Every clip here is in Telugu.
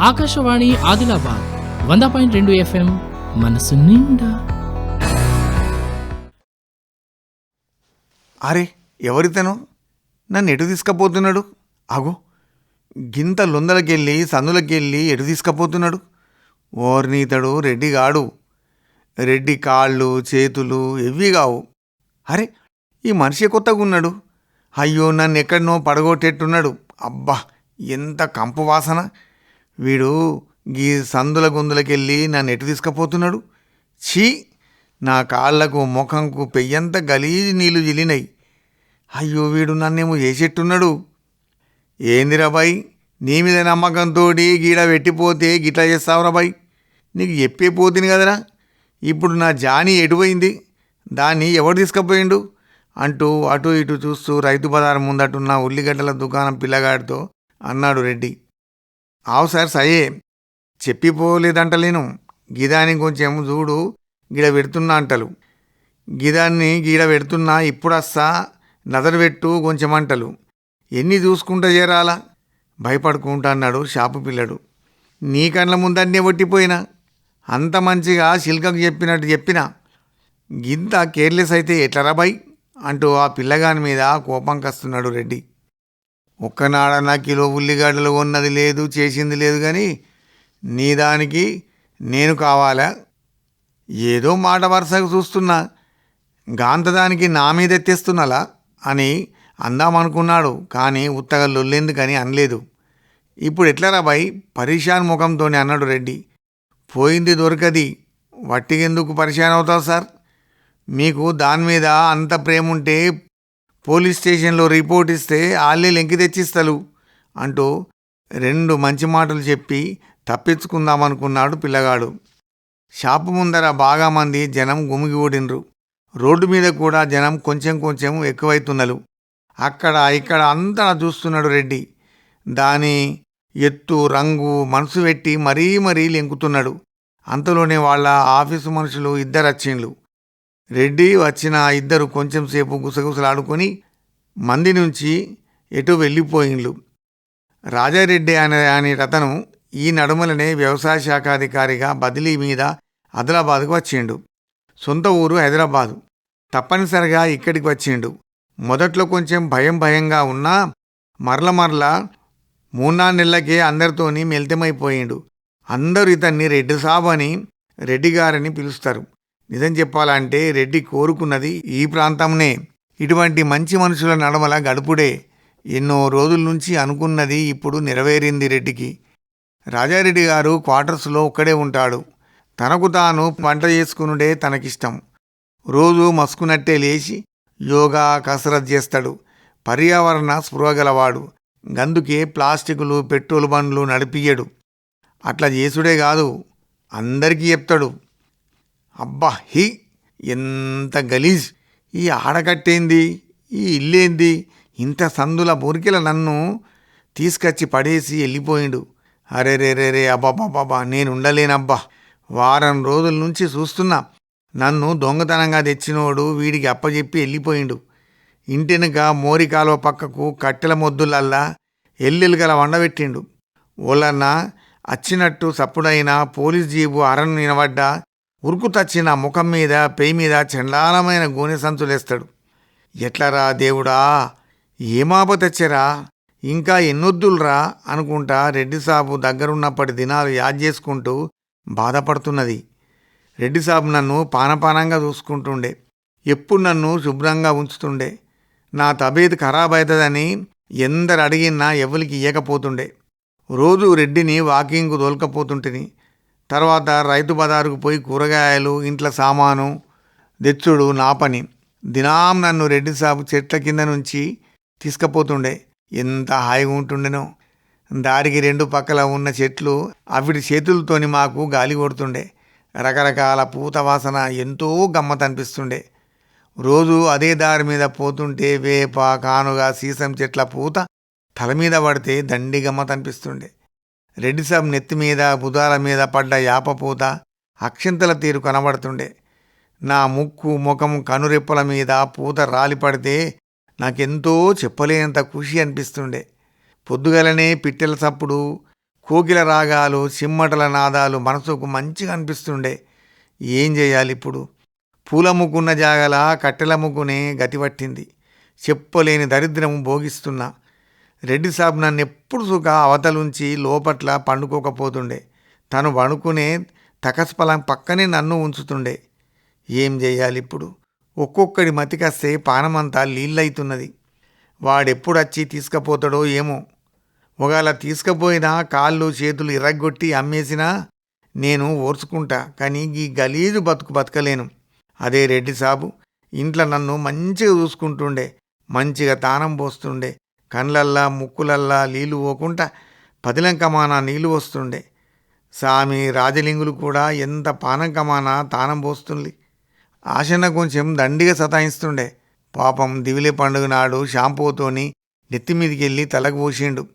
ఆకాశవాణి ఆదిలాబాద్ వంద పాయింట్ రెండు ఎఫ్ఎం మనసు నిండా. అరే ఎవరితను? నన్ను ఎటు తీసుకుపోతున్నాడు? అగో గింత లొందలకెళ్ళి సందులకెళ్ళి ఎటు తీసుకుపోతున్నాడు? ఓర్నీతడు రెడ్డి గాడు. రెడ్డి కాళ్ళు చేతులు ఎవ్వి కావు అరే ఈ మనిషి కొత్తగా ఉన్నాడు అయ్యో నన్ను ఎక్కడనో పడగొట్టేట్టున్నాడు. అబ్బా ఎంత కంపు వాసన. వీడు గీ సందుల గుందులకెళ్ళి నన్ను ఎటు తీసుకుపోతున్నాడు? ఛీ! నా కాళ్ళకు ముఖంకు పెయ్యంత గలీజు నీళ్ళు జిల్లినాయి అయ్యో వీడు నన్నేమో చేసేట్టున్నాడు ఏందిరా బాయ్? నీ మీద నమ్మకంతో గీడ పెట్టిపోతే గిట్లా చేస్తావురా బాయ్? నీకు చెప్పే పోతుంది కదరా? ఇప్పుడు నా జాని ఎటుపోయింది? దాన్ని ఎవడు తీసుకుపోయిండు? అంటూ అటు ఇటు చూస్తూ రైతు బజార్ ముందటున్న ఉల్లిగడ్డల దుకాణం పిల్లగాడితో అన్నాడు రెడ్డి. ఆవు సార్ సయే చెప్పిపోలేదంటలేను గిదాని కొంచెం చూడు గిడ పెడుతున్నా అంటలు. గిదాన్ని గీడ పెడుతున్నా ఇప్పుడస్సా నదరు పెట్టు కొంచెం అంటలు. ఎన్ని చూసుకుంటా చేరాలా? భయపడుకుంటా అన్నాడు షాపు పిల్లడు. నీ కళ్ళ ముందన్నే ఒట్టిపోయినా. అంత మంచిగా శిల్కకు చెప్పినట్టు చెప్పినా. గింత కేర్లెస్ అయితే ఎట్లరా బై అంటూ ఆ పిల్లగాని మీద కోపం కస్తున్నాడు రెడ్డి. ఒక్కనాడన్నా కిలో ఉల్లిగడ్డలు ఉన్నది లేదు చేసింది లేదు కానీ నీ దానికి నేను కావాలా? ఏదో మాట వరుసగా చూస్తున్నా. గాంతదానికి నా మీద ఎత్తేస్తున్నలా? అని అందామనుకున్నాడు. కానీ ఉత్తగా లొల్లెందుకని అనలేదు. ఇప్పుడు ఎట్లరా బాయ్? పరీషాన్ ముఖంతోనే అన్నాడు రెడ్డి. పోయింది దొరకది. వట్టికెందుకు పరిశాన్ అవుతావు సార్? మీకు దాని మీద అంత ప్రేమ ఉంటే పోలీస్ స్టేషన్లో రిపోర్ట్ ఇస్తే వాళ్ళే లెంకి తెచ్చిస్తలు అంటూ రెండు మంచి మాటలు చెప్పి తప్పించుకుందామనుకున్నాడు పిల్లగాడు. షాపు ముందర బాగా మంది జనం గుమిగి ఊడినరు రోడ్డు మీద కూడా జనం కొంచెం కొంచెం ఎక్కువైతున్నలు. అక్కడ ఇక్కడ అంతా చూస్తున్నాడు రెడ్డి. దాని ఎత్తు రంగు మనసు పెట్టి మరీ మరీ లెంకుతున్నాడు. అంతలోనే వాళ్ళ ఆఫీసు మనుషులు ఇద్దరు వచ్చిండ్లు రెడ్డి వచ్చిన ఆ ఇద్దరు కొంచెం సేపు గుసగుసలాడుకొని మంది నుంచి ఎటు వెళ్ళిపోయిండ్లు. రాజారెడ్డి అనే అనే అతను ఈ నడుమలనే వ్యవసాయ శాఖాధికారిగా బదిలీ మీద ఆదిలాబాద్కు వచ్చిండు. సొంత ఊరు హైదరాబాదు. తప్పనిసరిగా ఇక్కడికి వచ్చిండు. మొదట్లో కొంచెం భయం భయంగా ఉన్నా మరల మరల మూడునాలుగు నెలలకే అందరితోని మెల్తమైపోయిండు. అందరూ ఇతన్ని రెడ్డి సాబ్ అని రెడ్డి గారని పిలుస్తారు. నిజం చెప్పాలంటే రెడ్డి కోరుకున్నది ఈ ప్రాంతంనే. ఇటువంటి మంచి మనుషుల నడమల గడుపుడే. ఎన్నో రోజుల నుంచి అనుకున్నది ఇప్పుడు నెరవేరింది రెడ్డికి. రాజారెడ్డి గారు క్వార్టర్స్లో ఒక్కడే ఉంటాడు. తనకు తాను వంట చేసుకునుడే తనకిష్టం. రోజు మసుకునట్టే లేచి యోగా కసరత్ చేస్తాడు. పర్యావరణ స్పృహ గలవాడు. గందుకే ప్లాస్టికులు పెట్రోల్ బండ్లు నడిపియ్యడు. అట్లా చేసుడే కాదు. అందరికీ చెప్తాడు. అబ్బా హి ఎంత గలీజ్. ఈ ఆడగట్టేంది ఈ ఇల్లేంది ఇంత సందుల బొరికిల నన్ను తీసుకొచ్చి పడేసి వెళ్ళిపోయిండు. అరే రే రే రే అబ్బాబాబా నేను ఉండలేనబ్బా. వారం రోజుల నుంచి చూస్తున్నా. నన్ను దొంగతనంగా తెచ్చినోడు వీడికి అప్పచెప్పి వెళ్ళిపోయిండు. ఇంటెనక మోరి కాలువ పక్కకు కట్టెల మొద్దులల్లా ఎల్లెలు గల వండబెట్టిండు ఓలన్న అచ్చినట్టు సప్పుడైన పోలీస్ జీబు అరణ్ నిలబడ్డా ఉరుకు తచ్చిన ముఖం మీద పెయి మీద చండాలమైన గోనె సంచులేస్తాడు. ఎట్లరా దేవుడా? ఏమాప తెచ్చరా? ఇంకా ఎన్నొద్దులరా? అనుకుంటా రెడ్డి సాబు దగ్గరున్నప్పటి దినాలు యాద్ చేసుకుంటూ బాధపడుతున్నది. రెడ్డి సాబు నన్ను పానపానంగా చూసుకుంటుండే. ఎప్పుడు నన్ను శుభ్రంగా ఉంచుతుండే. నా తబేత్ ఖరాబ్ అవుతుందని ఎందరు అడిగినా ఎవరికి ఇయ్యకపోతుండే. రోజు రెడ్డిని వాకింగ్కు తోల్కపోతుంటిని. తర్వాత రైతు బజారుకు పోయి కూరగాయలు ఇంట్లో సామాను తెచ్చుడు నా పని. దినాం నన్ను రెడ్డి సాబు చెట్ల కింద నుంచి తీసుకుపోతుండే. ఎంత హాయిగా ఉంటుండెనో. దారికి రెండు పక్కల ఉన్న చెట్లు అవిటి చేతులతోని మాకు గాలి కొడుతుండే. రకరకాల పూత వాసన ఎంతో గమ్మత్ అనిపిస్తుండే. రోజు అదే దారి మీద పోతుంటే వేప కానుగ సీసం చెట్ల పూత తల మీద పడితే దండి గమ్మత్ అనిపిస్తుండే. రెడ్డిసాబ్ నెత్తిమీద నెత్తి మీద మీద పడ్డ యాప పూత అక్షింతల తీరు కనబడుతుండే. నా ముక్కు ముఖం కనురెప్పల మీద పూత రాలిపడితే నాకెంతో చెప్పలేనంత ఖుషి అనిపిస్తుండే. పొద్దుగలనే పిట్టెల చప్పుడు కోకిల రాగాలు సిమ్మటల నాదాలు మనసుకు మంచిగా అనిపిస్తుండే. ఏం చేయాలి ఇప్పుడు? పూల ముగ్గున్న జాగల కట్టెల ముగ్గునే గతి పట్టింది. చెప్పలేని దరిద్రము భోగిస్తున్నా. రెడ్డి సాబ్ నన్ను ఎప్పుడు సుఖ అవతలుంచి లోపట్ల పండుకోకపోతుండే. తను వణుకునే తకస్పలం పక్కనే నన్ను ఉంచుతుండే. ఏం చేయాలి ఇప్పుడు? ఒక్కొక్కడి మతికస్తే పానమంతా నీళ్ళైతున్నది వాడెప్పుడు వచ్చి తీసుకపోతాడో ఏమో. ఒకవేళ తీసుకుపోయినా కాళ్ళు చేతులు ఇరగ్గొట్టి అమ్మేసినా నేను ఓర్చుకుంటా కానీ ఈ గలీజు బతుకు బతకలేను. అదే రెడ్డి సాబు ఇంట్లో నన్ను మంచిగా చూసుకుంటుండే మంచిగా తానం పోస్తుండే కండ్లల్లా ముక్కులల్లా నీళ్ళు పోకుండా పదిలంకమాన నీళ్ళు వస్తుండే సామి రాజలింగులు కూడా ఎంత పానంకమాన తానం పోస్తుంది ఆశన కొంచెం దండిగా సతాయిస్తుండే. పాపం దివిలే పండుగ నాడు షాంపూతోని నెత్తి తలకు పోసిండు.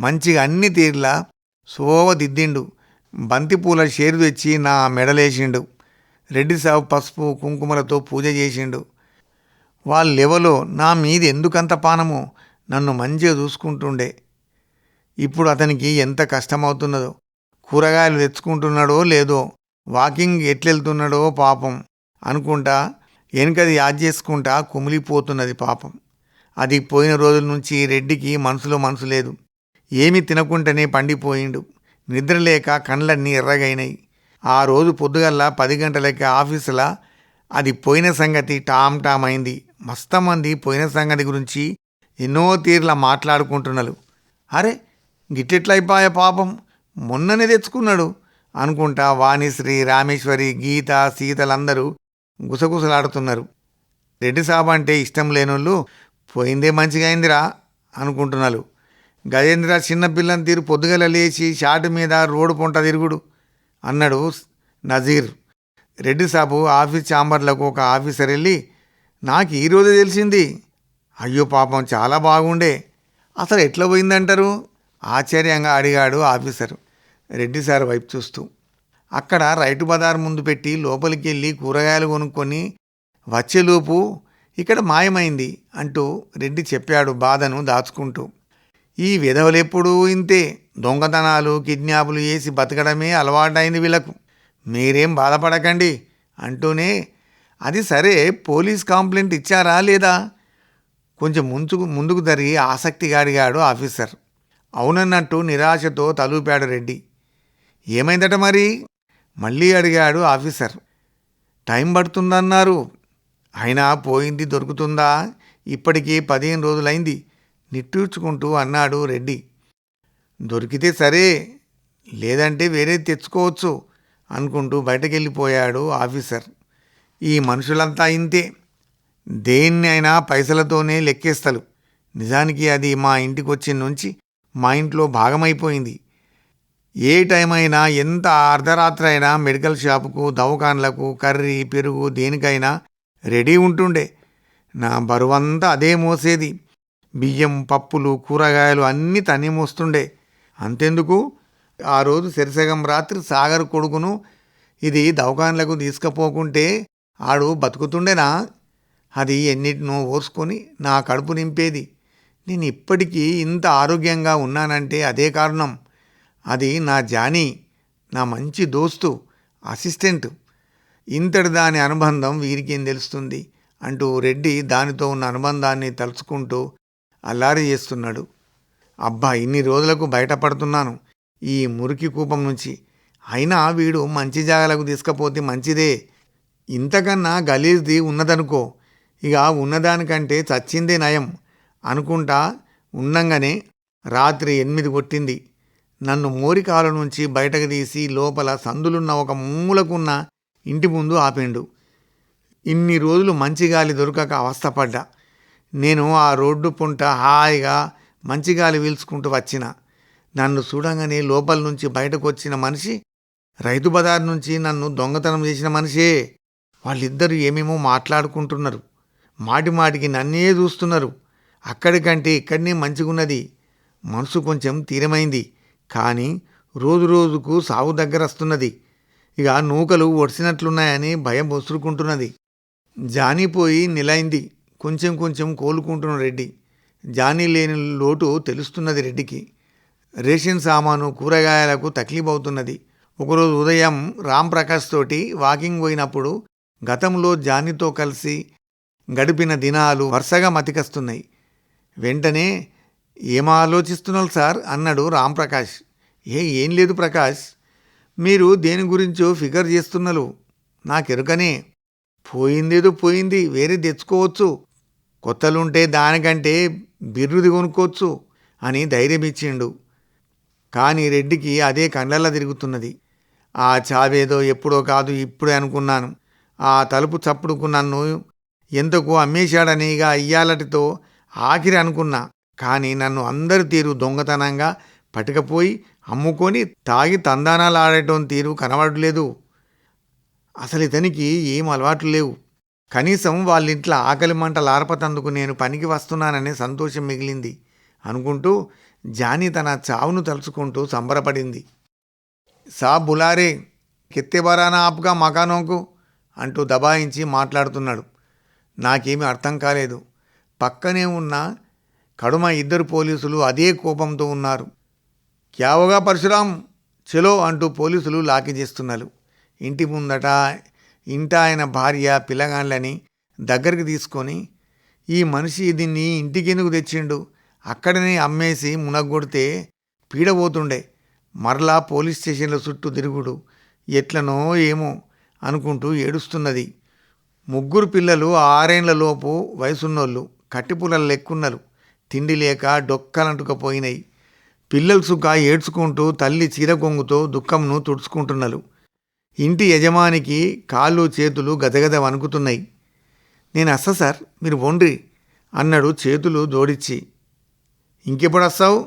మంచిగా అన్ని తీర్లా సోవ దిద్దిండు. బంతిపూల షేరు తెచ్చి నా మెడలేసిండు. రెడ్డి సాబు పసుపు కుంకుమలతో పూజ చేసిండు. వాళ్ళెవలో? నా మీద ఎందుకంత పానమో? నన్ను మంచిగా చూసుకుంటుండే. ఇప్పుడు అతనికి ఎంత కష్టమవుతున్నదో కూరగాయలు తెచ్చుకుంటున్నాడో లేదో వాకింగ్ ఎట్లెళ్తున్నాడో పాపం అనుకుంటా వెనుకది యాద్ చేసుకుంటా కుమిలిపోతున్నది పాపం. అది పోయిన రోజుల నుంచి రెడ్డికి మనసులో మనసు లేదు. ఏమీ తినకుండానే పండిపోయిండు. నిద్రలేక కండ్లన్నీ ఎర్రగైనాయి. ఆ రోజు పొద్దుగల్లా పది గంటలకి ఆఫీసులా అది పోయిన సంగతి టామ్ టామ్ అయింది. మస్తమంది పోయిన సంగతి గురించి ఎన్నో తీర్లా మాట్లాడుకుంటున్నారు అరే గిట్లెట్లయిపోయా పాపం? మొన్ననే తెచ్చుకున్నాడు అనుకుంటా వాణిశ్రీ రామేశ్వరి గీత సీతలందరూ గుసగుసలాడుతున్నారు. రెడ్డి సాబ్ అంటే ఇష్టం లేనోళ్ళు పోయిందే మంచిగా అయిందిరా అనుకుంటున్నారు గజేంద్ర చిన్నపిల్లని తీరు పొద్దుగల లేచి షాటు మీద రోడ్డు పొంట తిరుగుడు అన్నాడు నజీర్. రెడ్డి సాబు ఆఫీస్ ఛాంబర్లకు ఒక ఆఫీసర్ వెళ్ళి నాకు ఈరోజే తెలిసింది అయ్యో పాపం చాలా బాగుండే. అసలు ఎట్లా పోయిందంటారు? ఆశ్చర్యంగా అడిగాడు ఆఫీసర్. రెడ్డి సార్ వైపు చూస్తూ అక్కడ రైతు బజార్ ముందు పెట్టి లోపలికి వెళ్ళి కూరగాయలు కొనుక్కొని వచ్చేలోపు ఇక్కడ మాయమైంది అంటూ రెడ్డి చెప్పాడు బాధను దాచుకుంటూ. ఈ విధవలెప్పుడూ ఇంతే. దొంగతనాలు కిడ్నాపులు చేసి బతకడమే అలవాటైంది వీళ్ళకు. మీరేం బాధపడకండి అంటూనే అది సరే పోలీస్ కంప్లైంట్ ఇచ్చారా లేదా? కొంచెం ముంచుకు ముందుకు జరిగి ఆసక్తిగా అడిగాడు ఆఫీసర్. అవునన్నట్టు నిరాశతో తలూపాడు రెడ్డి. ఏమైందట మరి? మళ్ళీ అడిగాడు ఆఫీసర్. టైం పడుతుందన్నారు. అయినా పోయింది దొరుకుతుందా? ఇప్పటికీ పదిహేను రోజులైంది. నిట్టూర్చుకుంటూ అన్నాడు రెడ్డి. దొరికితే సరే లేదంటే వేరే తెచ్చుకోవచ్చు అనుకుంటూ బయటకెళ్ళిపోయాడు ఆఫీసర్. ఈ మనుషులంతా ఇంతే. దేన్ని అయినా పైసలతోనే లెక్కేస్తలు. నిజానికి అది మా ఇంటికి వచ్చిన నుంచి మా ఇంట్లో భాగమైపోయింది. ఏ టైం అయినా ఎంత అర్ధరాత్రి అయినా మెడికల్ షాపుకు దవకాన్లకు కర్రీ పెరుగు దేనికైనా రెడీ ఉంటుండే. నా బరువంతా అదే మోసేది. బియ్యం పప్పులు కూరగాయలు అన్నీ తనే మోస్తుండే. అంతెందుకు? ఆ రోజు సరిసగం రాత్రి సాగర్ కొడుకును ఇది దవకాన్లకు తీసుకుపోకుంటే ఆడు బతుకుతుండేనా? అది ఎన్నిటినో ఓర్చుకొని నా కడుపు నింపేది. నేను ఇప్పటికీ ఇంత ఆరోగ్యంగా ఉన్నానంటే అదే కారణం. అది నా జానీ నా మంచి దోస్తు అసిస్టెంట్. ఇంతటి దాని అనుబంధం వీరికేం తెలుస్తుంది? అంటూ రెడ్డి దానితో ఉన్న అనుబంధాన్ని తలుచుకుంటూ అల్లారి చేస్తున్నాడు. అబ్బా ఇన్ని రోజులకు బయటపడుతున్నాను. ఈ మురికి కూపం నుంచి. అయినా వీడు మంచి జాగాలకు తీసుకపోతే మంచిదే. ఇంతకన్నా గలీజ్ది ఉన్నదనుకో. ఇక ఉన్నదానికంటే చచ్చిందే నయం అనుకుంటా ఉండంగానే రాత్రి ఎనిమిది కొట్టింది. నన్ను మోరికాల నుంచి బయటకు తీసి లోపల సందులున్న ఒక మూలకున్న ఇంటి ముందు ఆపిండు. ఇన్ని రోజులు మంచి గాలి దొరకక అవస్థపడ్డా. నేను ఆ రోడ్డు పుంట హాయిగా మంచి గాలి పీల్చుకుంటూ వచ్చిన. నన్ను చూడంగానే లోపల నుంచి బయటకు వచ్చిన మనిషి రైతు బజార్ నుంచి నన్ను దొంగతనం చేసిన మనిషే. వాళ్ళిద్దరూ ఏమేమో మాట్లాడుకుంటున్నారు. మాటి మాటికి నన్నే చూస్తున్నారు. అక్కడికంటే ఇక్కడనే మంచిగున్నది. మనసు కొంచెం తీరమైంది. కానీ రోజు రోజుకు సాగు దగ్గర వస్తున్నది ఇక నూకలు ఒడిసినట్లున్నాయని భయం వసురుకుంటున్నది జానిపోయి నిలైంది. కొంచెం కొంచెం కోలుకుంటున్న రెడ్డి. జానీ లేని లోటు తెలుస్తున్నది రెడ్డికి. రేషన్ సామాను కూరగాయలకు తక్లీఫ్ అవుతున్నది ఒకరోజు ఉదయం రామ్ ప్రకాష్ తోటి వాకింగ్ పోయినప్పుడు గతంలో జానీతో కలిసి గడిపిన దినాలు వరుసగా మతికస్తున్నాయి. వెంటనే ఏం ఆలోచిస్తున్నారు సార్? అన్నాడు రాంప్రకాష్. ఏ ఏం లేదు ప్రకాష్. మీరు దేని గురించో ఫిగర్ చేస్తున్నారు నాకెరుకనే. పోయిందేదో పోయింది. వేరే తెచ్చుకోవచ్చు. కొత్తలుంటే దానికంటే బిర్రుది కొనుక్కోవచ్చు అని ధైర్యం ఇచ్చిండు. కానీ రెడ్డికి అదే కండ్లల్లా తిరుగుతున్నది. ఆ చావేదో ఎప్పుడో కాదు ఇప్పుడే అనుకున్నాను. ఆ తలుపు చప్పుడుకు నన్ను ఎంతకు అమ్మేశాడనిగా అయ్యాలటితో ఆఖరి అనుకున్నా. కానీ నన్ను అందరి తీరు దొంగతనంగా పట్టుకపోయి అమ్ముకొని తాగి తందానాలు ఆడటం తీరు కనబడలేదు. అసలు ఇతనికి ఏం అలవాట్లు లేవు. కనీసం వాళ్ళ ఇంట్లో ఆకలి మంట లారపతందుకు నేను పనికి వస్తున్నాననే సంతోషం మిగిలింది అనుకుంటూ జానీ తన చావును తలుచుకుంటూ సంబరపడింది. సా బులారే కిత్తే బరానా ఆప్గా మకానోకు? అంటూ దబాయించి మాట్లాడుతున్నాడు. నాకేమీ అర్థం కాలేదు. పక్కనే ఉన్న కడుమ ఇద్దరు పోలీసులు అదే కోపంతో ఉన్నారు. క్యావగా పరశురాం చెలో అంటూ పోలీసులు లాకి చేస్తున్నారు. ఇంటి ముందట ఇంట ఆయన భార్య పిల్లగాళ్ళని దగ్గరికి తీసుకొని ఈ మనిషి దీన్ని ఇంటికెందుకు తెచ్చిండు? అక్కడనే అమ్మేసి మునగొడితే పీడబోతుండే. మరలా పోలీస్ స్టేషన్ల చుట్టూ తిరుగుడు. ఎట్లనో ఏమో అనుకుంటూ ఏడుస్తున్నది. ముగ్గురు పిల్లలు ఆరేండ్లలోపు వయసున్నోళ్ళు కట్టిపుల్లలు లెక్కున్నారు. తిండి లేక డొక్కలంటుకపోయినాయి. పిల్లలు సుఖ ఏడ్చుకుంటూ తల్లి చీర కొంగుతో దుఃఖంను తుడుచుకుంటున్నారు. ఇంటి యజమానికి కాళ్ళు చేతులు గదగద వణుకుతున్నాయి. నేను అస్సా సార్ మీరు వండ్రి అన్నాడు చేతులు జోడిచ్చి ఇంకెప్పుడు వస్తావు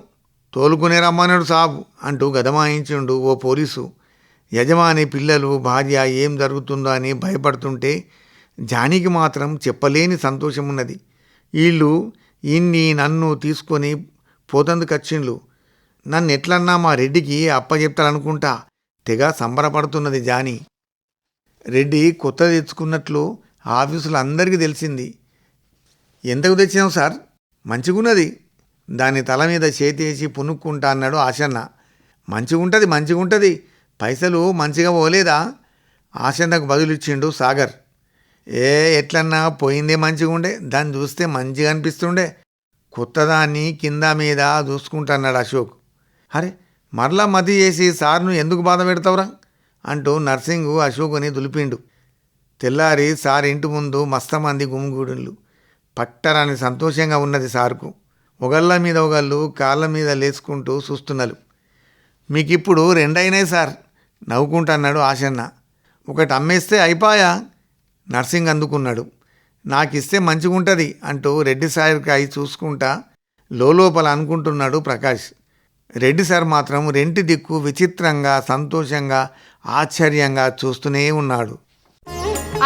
తోలుకునే రమ్మన్నాడు సాబు అంటూ గదమాయించుండు ఓ పోలీసు. యజమాని పిల్లలు భార్య ఏం జరుగుతుందో అని భయపడుతుంటే జానికి మాత్రం చెప్పలేని సంతోషం ఉన్నది. వీళ్ళు ఇన్ని నన్ను తీసుకొని పోతందుకచ్చిండ్లు నన్ను ఎట్లన్నా మా రెడ్డికి అప్పచెప్తారనుకుంటా తెగ సంబరపడుతున్నది జాని. రెడ్డి కొత్త తెచ్చుకున్నట్లు ఆఫీసులో అందరికీ తెలిసింది. ఎంతకు తెచ్చినావు సార్? మంచిగున్నది. దాని తల మీద చేతేసి పునుక్కుంటా అన్నాడు ఆశన్న. మంచిగుంటుంది మంచిగుంటుంది. పైసలు మంచిగా పోలేదా? ఆశన్నకు బదులిచ్చిండు సాగర్. ఏ ఎట్లన్నా పోయిందే మంచిగా ఉండే దాన్ని చూస్తే మంచిగా అనిపిస్తుండే. కొత్తదాన్ని కింద మీద చూసుకుంటున్నాడు అశోక్. అరే మరలా మతి చేసి సార్ను ఎందుకు బాధ పెడతావురా? అంటూ నర్సింగు అశోకుని దులిపిండు. తెల్లారి సార్ ఇంటి ముందు మస్తమంది గుమిగూడుళ్ళు పట్టరాని సంతోషంగా ఉన్నది సార్కు. ఒకళ్ళ మీద ఒకళ్ళు కాళ్ళ మీద లేచుకుంటూ చూస్తున్నారు మీకు ఇప్పుడు రెండైనాయి సార్ నవ్వుకుంటున్నాడు ఆశన్న. ఒకటి అమ్మేస్తే అయిపోయా? నర్సింగ్ అందుకున్నాడు. నాకు ఇస్తే మంచిగుంటుంది అంటూ రెడ్డి సార్కి అయి చూసుకుంటా లోపల అనుకుంటున్నాడు ప్రకాష్. రెడ్డి సార్ మాత్రం రెంటి దిక్కు విచిత్రంగా సంతోషంగా ఆశ్చర్యంగా చూస్తూనే ఉన్నాడు.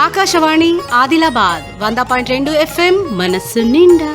ఆకాశవాణి ఆదిలాబాద్ వంద పాయింట్ రెండు ఎఫ్ఎం మనస్సు నిండా.